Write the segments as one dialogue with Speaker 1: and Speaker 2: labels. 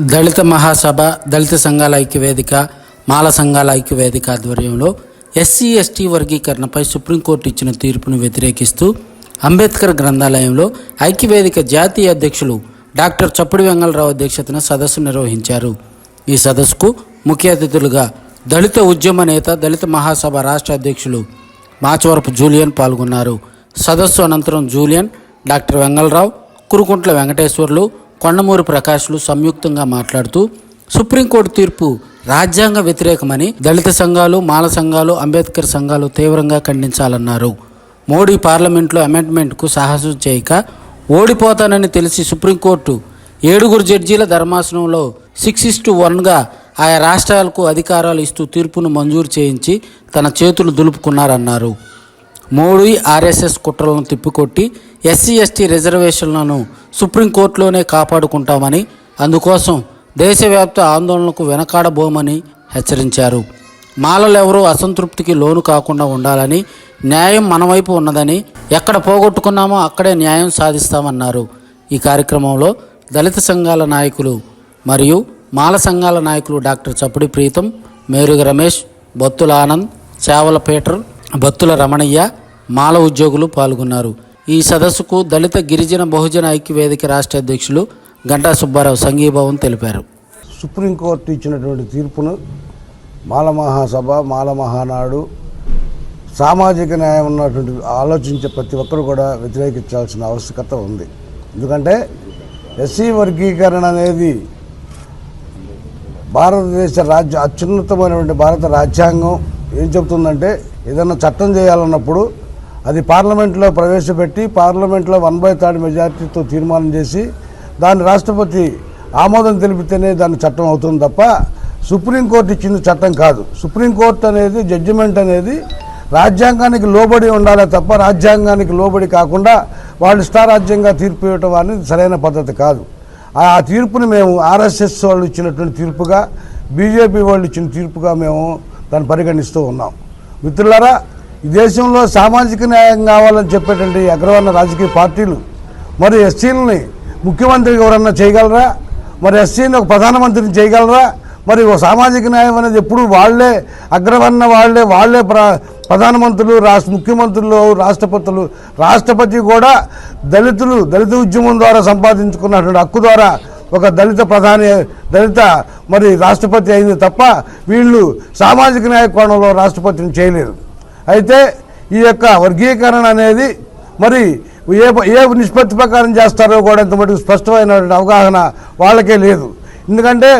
Speaker 1: దళిత మహాసభ దళిత సంఘాల ఐక్యవేదిక మాల సంఘాల ఐక్యవేదిక ఆధ్వర్యంలో ఎస్సీ ఎస్టీ వర్గీకరణపై సుప్రీంకోర్టు ఇచ్చిన తీర్పును వ్యతిరేకిస్తూ అంబేద్కర్ గ్రంథాలయంలో ఐక్యవేదిక జాతీయ అధ్యక్షులు డాక్టర్ చప్పుడి వెంగళరావు అధ్యక్షతన సదస్సు నిర్వహించారు. ఈ సదస్సుకు ముఖ్య అతిథులుగా దళిత ఉద్యమ నేత దళిత మహాసభ రాష్ట్ర అధ్యక్షులు మాచవరపు జూలియన్ పాల్గొన్నారు. సదస్సు అనంతరం జూలియన్ డాక్టర్ వెంగళరావు కురుకుంట్ల వెంకటేశ్వర్లు కొండమూరి ప్రకాష్లు సంయుక్తంగా మాట్లాడుతూ సుప్రీంకోర్టు తీర్పు రాజ్యాంగ వ్యతిరేకమని దళిత సంఘాలు మాల సంఘాలు అంబేద్కర్ సంఘాలు తీవ్రంగా ఖండించాలన్నారు. మోడీ పార్లమెంట్లో అమెండ్మెంట్కు సాహసం చేయక ఓడిపోతానని తెలిసి సుప్రీంకోర్టు ఏడుగురు జడ్జీల ధర్మాసనంలో సిక్స్ ఇస్ టు వన్గా ఆయా రాష్ట్రాలకు అధికారాలు ఇస్తూ తీర్పును మంజూరు చేయించి తన చేతులు దులుపుకున్నారన్నారు. మోడీ ఆర్ఎస్ఎస్ కుట్రలను తిప్పికొట్టి ఎస్సీ ఎస్టీ రిజర్వేషన్లను సుప్రీంకోర్టులోనే కాపాడుకుంటామని అందుకోసం దేశవ్యాప్త ఆందోళనకు వెనకాడబోమని హెచ్చరించారు. మాలలెవరూ అసంతృప్తికి లోను కాకుండా ఉండాలని న్యాయం మన వైపు ఉన్నదని ఎక్కడ పోగొట్టుకున్నామో అక్కడే న్యాయం సాధిస్తామన్నారు. ఈ కార్యక్రమంలో దళిత సంఘాల నాయకులు మరియు మాల సంఘాల నాయకులు డాక్టర్ చప్పుడి ప్రీతం మేరుగ రమేష్ బొత్తుల ఆనంద్ చేవల పీటర్ బత్తుల రమణయ్య మాల ఉద్యోగులు పాల్గొన్నారు. ఈ సదస్సుకు దళిత గిరిజన బహుజన ఐక్యవేదిక రాష్ట్ర అధ్యక్షులు గంటా సుబ్బారావు సంఘీభావం తెలిపారు.
Speaker 2: సుప్రీంకోర్టు ఇచ్చినటువంటి తీర్పును మాల మహాసభ మాల మహానాడు సామాజిక న్యాయం ఉన్నటువంటి ఆలోచించే ప్రతి ఒక్కరు కూడా వ్యతిరేకించాల్సిన ఆవశ్యకత ఉంది. ఎందుకంటే ఎస్సీ వర్గీకరణ అనేది భారతదేశ రాజ్య అత్యున్నతమైనటువంటి భారత రాజ్యాంగం ఏం చెబుతుందంటే ఏదైనా చట్టం చేయాలన్నప్పుడు అది పార్లమెంట్లో ప్రవేశపెట్టి పార్లమెంట్లో వన్ బై థర్డ్ మెజార్టీతో తీర్మానం చేసి దాన్ని రాష్ట్రపతి ఆమోదం తెలిపితేనే దాని చట్టం అవుతుంది తప్ప సుప్రీంకోర్టు ఇచ్చింది చట్టం కాదు. సుప్రీంకోర్టు అనేది జడ్జిమెంట్ అనేది రాజ్యాంగానికి లోబడి ఉండాలి తప్ప రాజ్యాంగానికి లోబడి కాకుండా వాళ్ళు ఇష్టారాజ్యంగా తీర్పు ఇవ్వటం అనేది సరైన పద్ధతి కాదు. ఆ తీర్పుని మేము ఆర్ఎస్ఎస్ వాళ్ళు ఇచ్చినటువంటి తీర్పుగా బీజేపీ వాళ్ళు ఇచ్చిన తీర్పుగా మేము దాన్ని పరిగణిస్తూ ఉన్నాం. మిత్రులారా ఈ దేశంలో సామాజిక న్యాయం కావాలని చెప్పేటువంటి అగ్రవర్ణ రాజకీయ పార్టీలు మరి ఎస్సీలని ముఖ్యమంత్రికి ఎవరన్నా చేయగలరా? మరి ఎస్సీని ఒక ప్రధానమంత్రిని చేయగలరా? మరి సామాజిక న్యాయం అనేది ఎప్పుడు వాళ్ళే అగ్రవర్ణ వాళ్ళే వాళ్ళే ప్ర ప్రధానమంత్రులు రాష్ట్ర ముఖ్యమంత్రులు రాష్ట్రపతులు రాష్ట్రపతి కూడా దళితులు దళిత ఉద్యమం ద్వారా సంపాదించుకున్నటువంటి హక్కు ద్వారా ఒక దళిత ప్రధాని దళిత మరి రాష్ట్రపతి అయింది తప్ప వీళ్ళు సామాజిక న్యాయ కోణంలో రాష్ట్రపతిని చేయలేరు. అయితే ఈ యొక్క వర్గీకరణ అనేది మరి ఏ ఏ నిష్పత్తి ప్రకారం చేస్తారో కూడా ఇంత మటుకు స్పష్టమైనటువంటి అవగాహన వాళ్ళకే లేదు. ఎందుకంటే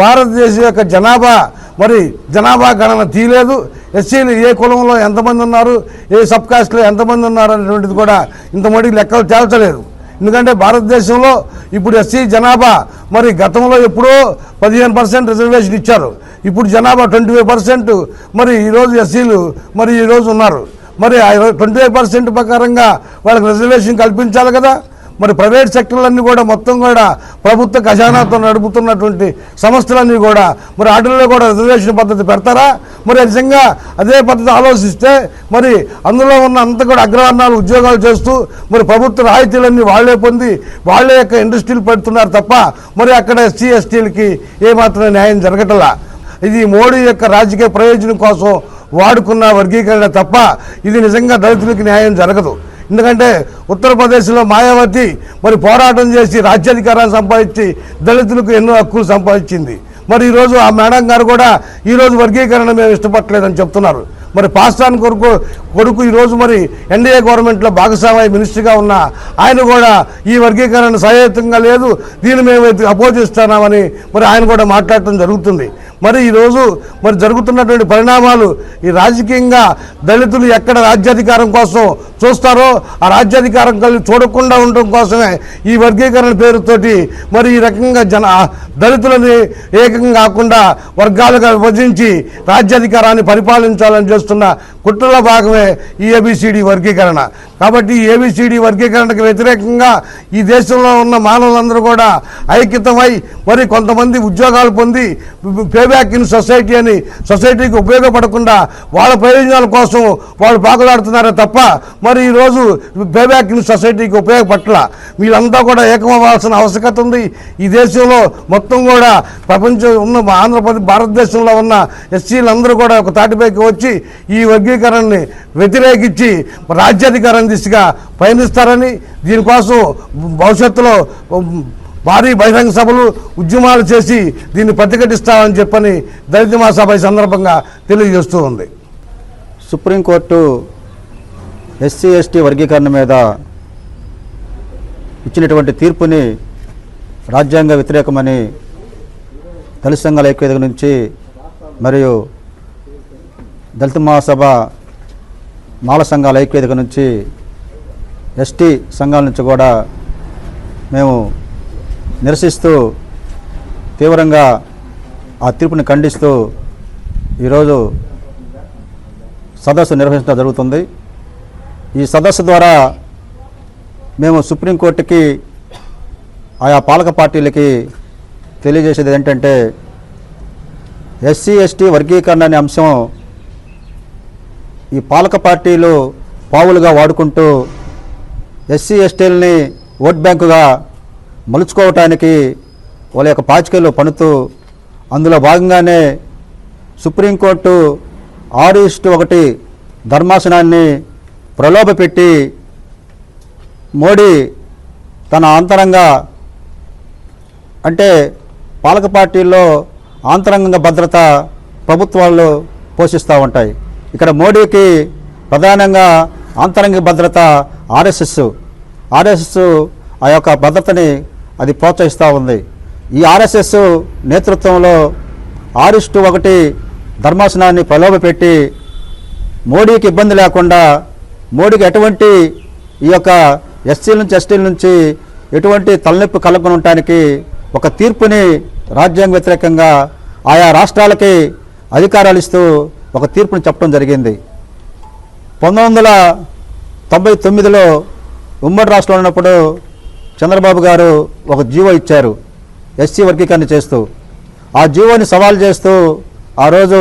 Speaker 2: భారతదేశం యొక్క జనాభా మరి జనాభా గణన తీయలేదు. ఎస్సీలు ఏ కులంలో ఎంతమంది ఉన్నారు ఏ సబ్ కాస్ట్లో ఎంతమంది ఉన్నారు అనేటువంటిది కూడా ఇంత మటుకు లెక్కలు తేల్చలేదు. ఎందుకంటే భారతదేశంలో ఇప్పుడు ఎస్సీ జనాభా మరి గతంలో ఎప్పుడో పదిహేను పర్సెంట్ రిజర్వేషన్ ఇచ్చారు. ఇప్పుడు జనాభా ట్వంటీ ఫైవ్ పర్సెంట్ మరి ఈరోజు ఎస్సీలు మరి ఈరోజు ఉన్నారు. మరి ట్వంటీ ఫైవ్ పర్సెంట్ ప్రకారంగా వాళ్ళకి రిజర్వేషన్ కల్పించాలి కదా. మరి ప్రైవేట్ సెక్టర్లన్నీ కూడా మొత్తం కూడా ప్రభుత్వ ఖజానాతో నడుపుతున్నటువంటి సంస్థలన్నీ కూడా మరి వాటిల్లో కూడా రిజర్వేషన్ పద్ధతి పెడతారా? మరి నిజంగా అదే పద్ధతి ఆలోచిస్తే మరి అందులో ఉన్న అంత కూడా అగ్రవర్ణాలు ఉద్యోగాలు చేస్తూ మరి ప్రభుత్వ రాయితీలన్నీ వాళ్ళే పొంది వాళ్ళే యొక్క ఇండస్ట్రీలు పెడుతున్నారు తప్ప మరి అక్కడ ఎస్సీ ఎస్టీలకి ఏమాత్రం న్యాయం జరగటలా? ఇది మోడీ యొక్క రాజకీయ ప్రయోజనం కోసం వాడుకున్న వర్గీకరణ తప్ప ఇది నిజంగా దళితులకి న్యాయం జరగదు. ఎందుకంటే ఉత్తరప్రదేశ్లో మాయావతి మరి పోరాటం చేసి రాజ్యాధికారాన్ని సంపాదించి దళితులకు ఎన్నో హక్కులు సంపాదించింది. మరి ఈరోజు ఆ మేడం గారు కూడా ఈరోజు వర్గీకరణ మేము ఇష్టపడలేదని చెప్తున్నారు. మరి పాస్టాన్ కొరకు కొడుకు ఈరోజు మరి ఎన్డీఏ గవర్నమెంట్లో భాగస్వామ్య మినిస్టర్గా ఉన్న ఆయన కూడా ఈ వర్గీకరణ సహేతంగా లేదు దీన్ని మేము అపోజిస్తున్నామని మరి ఆయన కూడా మాట్లాడటం జరుగుతుంది. మరి ఈరోజు మరి జరుగుతున్నటువంటి పరిణామాలు ఈ రాజకీయంగా దళితులు ఎక్కడ రాజ్యాధికారం కోసం చూస్తారో ఆ రాజ్యాధికారం కలిసి చూడకుండా ఉండటం కోసమే ఈ వర్గీకరణ పేరుతోటి మరి ఈ రకంగా జన దళితులని ఏకంగా కాకుండా వర్గాలుగా విభజించి రాజ్యాధికారాన్ని పరిపాలించాలని చేస్తున్న కుట్రల భాగమే ఈ ఏబిసిడి వర్గీకరణ. కాబట్టి ఈ ఏబిసిడి వర్గీకరణకు వ్యతిరేకంగా ఈ దేశంలో ఉన్న మానవులందరూ కూడా ఐక్యతమై మరి కొంతమంది ఉద్యోగాలు పొంది పేబ్యాక్ ఇన్ సొసైటీ అని సొసైటీకి ఉపయోగపడకుండా వాళ్ళ ప్రయోజనాల కోసం వాళ్ళు పాకులాడుతున్నారే తప్ప మరి ఈరోజు పేబ్యాక్ ఇన్ సొసైటీకి ఉపయోగపట్ల వీళ్ళంతా కూడా ఏకమవ్వాల్సిన ఆవశ్యకత ఉంది. ఈ దేశంలో మొత్తం మొత్తం కూడా ప్రపంచం ఉన్న ఆంధ్రప్రదేశ్ భారతదేశంలో ఉన్న ఎస్సీలందరూ కూడా ఒక తాటిపైకి వచ్చి ఈ వర్గీకరణని వ్యతిరేకించి రాజ్యాధికారం దిశగా పయనిస్తారని దీనికోసం భవిష్యత్తులో భారీ బహిరంగ సభలు ఉద్యమాలు చేసి దీన్ని ప్రతిఘటిస్తామని చెప్పని దళిత మహాసభ సందర్భంగా తెలియజేస్తూ ఉంది.
Speaker 3: సుప్రీంకోర్టు ఎస్సీ ఎస్టీ వర్గీకరణ మీద ఇచ్చినటువంటి తీర్పుని రాజ్యాంగ వ్యతిరేకమని దళిత సంఘాల ఐక్యత నుంచి మరియు దళిత మహాసభ మాల సంఘాల ఐక్యత నుంచి ఎస్టీ సంఘాల నుంచి కూడా మేము నిరసిస్తూ తీవ్రంగా ఆ తీర్పుని ఖండిస్తూ ఈరోజు సదస్సు నిర్వహించడం జరుగుతుంది. ఈ సదస్సు ద్వారా మేము సుప్రీంకోర్టుకి ఆయా పాలక పార్టీలకి తెలియజేసేది ఏంటంటే ఎస్సీ ఎస్టీ వర్గీకరణ అనే అంశం ఈ పాలక పార్టీలు పావులుగా వాడుకుంటూ ఎస్సీ ఎస్టీలని ఓట్ బ్యాంకుగా మలుచుకోవటానికి వాళ్ళ యొక్క పాచికలు పనుతూ అందులో భాగంగానే సుప్రీంకోర్టు ఆరు ఇస్టు ఒకటి ధర్మాసనాన్ని ప్రలోభపెట్టి మోడీ తన అంతరంగా అంటే పాలక పార్టీల్లో ఆంతరంగ భద్రత ప్రభుత్వాలు పోషిస్తూ ఉంటాయి. ఇక్కడ మోడీకి ప్రధానంగా ఆంతరంగిక భద్రత ఆర్ఎస్ఎస్. ఆర్ఎస్ఎస్ ఆ యొక్క భద్రతని అది ప్రోత్సహిస్తూ ఉంది. ఈ ఆర్ఎస్ఎస్ నేతృత్వంలో ఆరిస్టు ఒకటి ధర్మాసనాన్ని ప్రలోభపెట్టి మోడీకి ఇబ్బంది లేకుండా మోడీకి ఎటువంటి ఈ యొక్క ఎస్సీల నుంచి ఎస్టీల నుంచి ఎటువంటి తలనొప్పి కలగకుండా ఉండటానికి ఒక తీర్పుని రాజ్యాంగ వ్యతిరేకంగా ఆయా రాష్ట్రాలకి అధికారాలు ఇస్తూ ఒక తీర్పుని చెప్పడం జరిగింది. పంతొమ్మిది వందల తొంభై తొమ్మిదిలో ఉమ్మడి రాష్ట్రంలో ఉన్నప్పుడు చంద్రబాబు గారు ఒక జీవో ఇచ్చారు ఎస్సీ వర్గీకరణ చేస్తూ. ఆ జీవోని సవాల్ చేస్తూ ఆ రోజు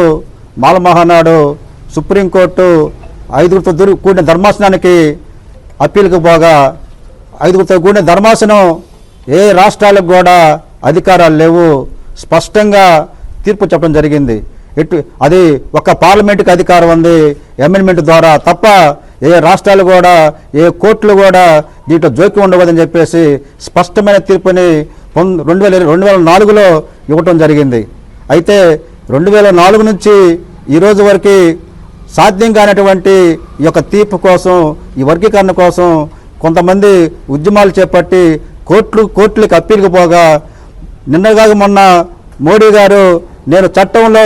Speaker 3: మాల మహానాడు సుప్రీంకోర్టు ఐదుగురితో దూరి కూడిన ధర్మాసనానికి అప్పీల్కి పోగా ఐదుగురితో కూడిన ధర్మాసనం ఏ రాష్ట్రాలకు కూడా అధికారాలు లేవు. స్పష్టంగా తీర్పు చెప్పడం జరిగింది. ఎటు అది ఒక పార్లమెంటుకి అధికారం ఉంది. అమెండ్మెంట్ ద్వారా తప్ప ఏ రాష్ట్రాలు కూడా ఏ కోర్టులు కూడా దీంట్లో జోక్యం ఉండవదని చెప్పేసి స్పష్టమైన తీర్పుని రెండు వేల రెండు వేల నాలుగులో ఇవ్వటం జరిగింది. అయితే రెండు వేల నాలుగు నుంచి ఈరోజు వరకు సాధ్యం కానటువంటి ఈ యొక్క తీర్పు కోసం ఈ వర్గీకరణ కోసం కొంతమంది ఉద్యమాలు చేపట్టి కోర్టులు కోర్టులకు అప్పీల్కి పోగా నిన్నగా మొన్న మోడీ గారు నేను చట్టంలో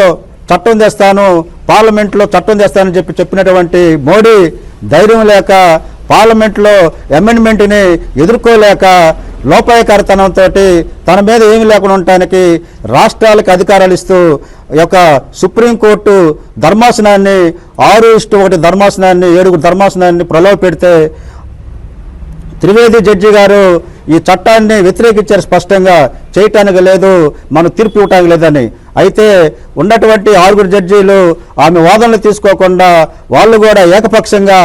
Speaker 3: చట్టం తెస్తాను పార్లమెంట్లో చట్టం తెస్తానని చెప్పి చెప్పినటువంటి మోడీ ధైర్యం లేక పార్లమెంట్లో అమెండ్మెంట్ని ఎదుర్కోలేక లోపాయకరతనంతో తన మీద ఏమి లేకుండా ఉండటానికి రాష్ట్రాలకు అధికారాలు ఇస్తూ యొక్క సుప్రీంకోర్టు ధర్మాసనాన్ని ఆరు ఇష్టు ఒకటి ధర్మాసనాన్ని ఏడుగురు ధర్మాసనాన్ని ప్రలోభ పెడితే త్రివేది జడ్జి గారు ఈ చట్టాన్ని వ్యతిరేకించారు స్పష్టంగా. చేయటానికి లేదు మనం తీర్పు ఇవ్వటానికి లేదని. అయితే ఉన్నటువంటి ఆరుగురు జడ్జీలు ఆమె వాదనలు తీసుకోకుండా వాళ్ళు కూడా ఏకపక్షంగా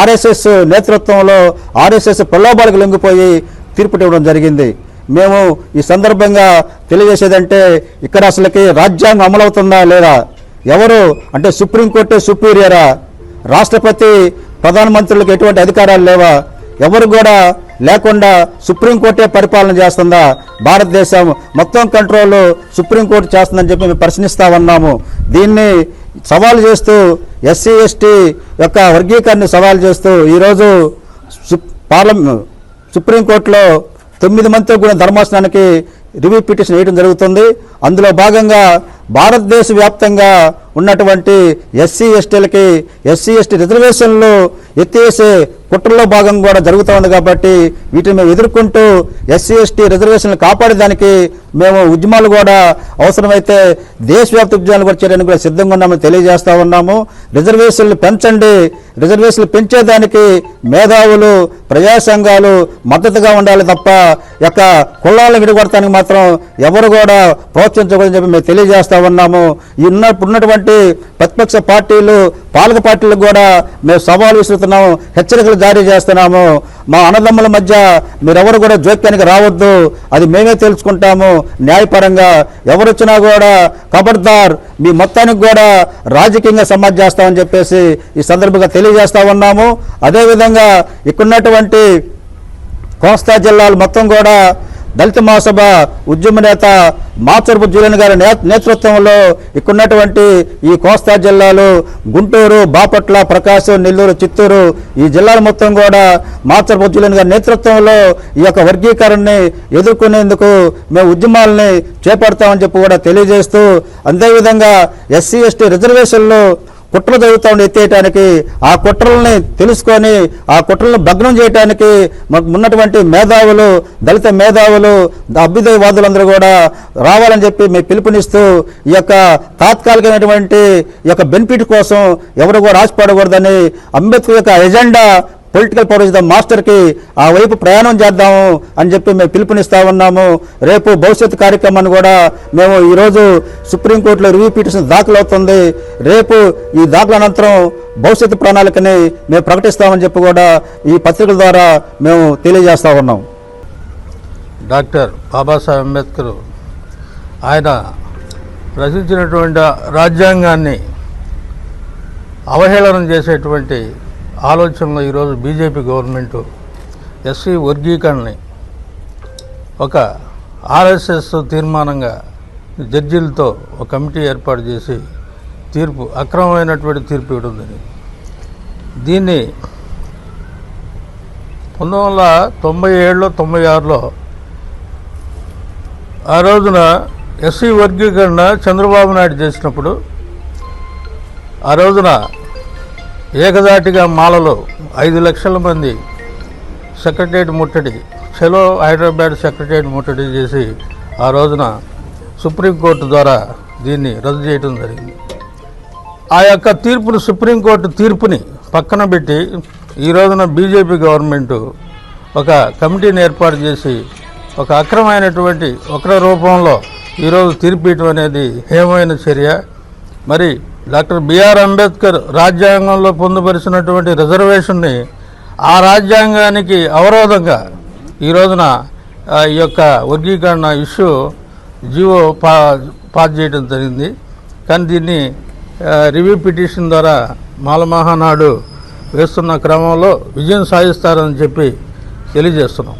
Speaker 3: ఆర్ఎస్ఎస్ నేతృత్వంలో ఆర్ఎస్ఎస్ ప్రలోభాలకు లొంగిపోయి తీర్పు ఇవ్వడం జరిగింది. మేము ఈ సందర్భంగా తెలియజేసేదంటే ఇక్కడ అసలుకి రాజ్యాంగం అమలవుతుందా లేదా? ఎవరు? అంటే సుప్రీంకోర్టు సుపీరియరా? రాష్ట్రపతి ప్రధానమంత్రులకు ఎటువంటి అధికారాలు లేవా? ఎవరు కూడా లేకుండా సుప్రీంకోర్టే పరిపాలన చేస్తుందా? భారతదేశం మొత్తం కంట్రోల్ సుప్రీంకోర్టు చేస్తుందని చెప్పి మేము ప్రశ్నిస్తా ఉన్నాము. దీన్ని సవాల్ చేస్తూ ఎస్సీ ఎస్టీ యొక్క వర్గీకరణ సవాల్ చేస్తూ ఈరోజు పార్లమెంట్ సుప్రీంకోర్టులో తొమ్మిది మందితో కూడిన ధర్మాసనానికి రివ్యూ పిటిషన్ వేయడం జరుగుతుంది. అందులో భాగంగా భారతదేశ వ్యాప్తంగా ఉన్నటువంటి ఎస్సీ ఎస్టీలకి ఎస్సీ ఎస్టీ రిజర్వేషన్లు ఎత్తివేసే కుట్రలో భాగం కూడా జరుగుతూ ఉంది కాబట్టి వీటిని మేము ఎదుర్కొంటూ ఎస్సీ ఎస్టీ రిజర్వేషన్లు కాపాడేదానికి మేము ఉద్యమాలు కూడా అవసరమైతే దేశవ్యాప్త ఉద్యమాలు కూడా చేయడానికి కూడా సిద్ధంగా ఉన్నామని తెలియజేస్తూ ఉన్నాము. రిజర్వేషన్లు పెంచండి. రిజర్వేషన్లు పెంచేదానికి మేధావులు ప్రజా సంఘాలు మద్దతుగా ఉండాలి తప్ప యొక్క కులాలను విడగొడటానికి మాత్రం ఎవరు కూడా ప్రోత్సహించకూడదని చెప్పి మేము తెలియజేస్తూ ఉన్నాము. ఈ ఉన్నటువంటి ప్రతిపక్ష పార్టీలు పాలక పార్టీలకు కూడా మేము సవాలు విసురుతున్నాము హెచ్చరికలు జారీ చేస్తున్నాము. మా అన్నదమ్ముల మధ్య మీరెవరు కూడా జోక్యానికి రావద్దు. అది మేమే తెలుసుకుంటాము. న్యాయపరంగా ఎవరొచ్చినా కూడా కబర్దార్ మీ మొత్తానికి కూడా రాజకీయంగా సమాజ్ చేస్తామని చెప్పేసి ఈ సందర్భంగా తెలియజేస్తా ఉన్నాము. అదేవిధంగా ఇక్కడున్నటువంటి కోస్తా జిల్లాలు మొత్తం కూడా దళిత మహాసభ ఉద్యమ నేత మాచరపు జూలన్ గారి నే- నేతృత్వంలో ఇక్కడున్నటువంటి ఈ కోస్తా జిల్లాలు గుంటూరు బాపట్ల ప్రకాశం నెల్లూరు చిత్తూరు ఈ జిల్లాల మొత్తం కూడా మాచరపు జూలన్ గారి నేతృత్వంలో ఈ యొక్క వర్గీకరణని ఎదుర్కొనేందుకు మేము ఉద్యమాలని చేపడతామని చెప్పి కూడా తెలియజేస్తూ అదేవిధంగా ఎస్సీ ఎస్టీ రిజర్వేషన్లు కుట్రలు జరుగుతూ ఎత్తేయటానికి ఆ కుట్రల్ని తెలుసుకొని ఆ కుట్రలను భగ్నం చేయటానికి మాకు ఉన్నటువంటి మేధావులు దళిత మేధావులు అభ్యుదయవాదులందరూ కూడా రావాలని చెప్పి మేము పిలుపునిస్తూ ఈ యొక్క తాత్కాలికమైనటువంటి ఈ యొక్క బెనిఫిట్ కోసం ఎవరు కూడా ఆశపడకూడదని అంబేద్కర్ యొక్క ఎజెండా పొలిటికల్ పౌరస్ మాస్టర్కి ఆ వైపు ప్రయాణం చేద్దాము అని చెప్పి మేము పిలుపునిస్తా ఉన్నాము. రేపు భవిష్యత్ కార్యక్రమాన్ని కూడా మేము ఈరోజు సుప్రీంకోర్టులో రివ్యూ పిటిషన్ దాఖలు అవుతుంది. రేపు ఈ దాఖలు అనంతరం భవిష్యత్తు ప్రణాళికని మేము ప్రకటిస్తామని చెప్పి కూడా ఈ పత్రికల ద్వారా మేము తెలియజేస్తా ఉన్నాం.
Speaker 4: డాక్టర్ బాబాసాహెబ్ అంబేద్కర్ ఆయన రచించినటువంటి రాజ్యాంగాన్ని అవహేళనం చేసేటువంటి ఆలోచనలో ఈరోజు బీజేపీ గవర్నమెంట్ ఎస్సీ వర్గీకరణని ఒక ఆర్ఎస్ఎస్ తీర్మానంగా జడ్జీలతో ఒక కమిటీ ఏర్పాటు చేసి తీర్పు అక్రమమైనటువంటి తీర్పు ఇవ్వడం జరిగింది. దీన్ని పంతొమ్మిది వందల తొంభై ఏడులో తొంభై ఆరులో ఆ రోజున ఎస్సీ వర్గీకరణ చంద్రబాబు నాయుడు చేసినప్పుడు ఆ రోజున ఏకదాటిగా మాలలో ఐదు లక్షల మంది సెక్రటరియట్ ముట్టడి చలో హైదరాబాద్ సెక్రటరియట్ ముట్టడి చేసి ఆ రోజున సుప్రీంకోర్టు ద్వారా దీన్ని రద్దు చేయడం జరిగింది. ఆ యొక్క తీర్పును సుప్రీంకోర్టు తీర్పుని పక్కన పెట్టి ఈ రోజున బీజేపీ గవర్నమెంటు ఒక కమిటీని ఏర్పాటు చేసి ఒక అక్రమైనటువంటి ఒకరి రూపంలో ఈరోజు తీర్పు ఇవ్వడం అనేది హేమైన చర్య. మరి డాక్టర్ బిఆర్ అంబేద్కర్ రాజ్యాంగంలో పొందుపరిచినటువంటి రిజర్వేషన్ని ఆ రాజ్యాంగానికి అవరోధంగా ఈ రోజున ఈ యొక్క వర్గీకరణ ఇష్యూ జీవో పా పాస్ చేయడం జరిగింది. కానీ దీన్ని రివ్యూ పిటిషన్ ద్వారా మాలమహానాడు వేస్తున్న క్రమంలో విజయం సాధిస్తారని చెప్పి తెలియజేస్తున్నాం.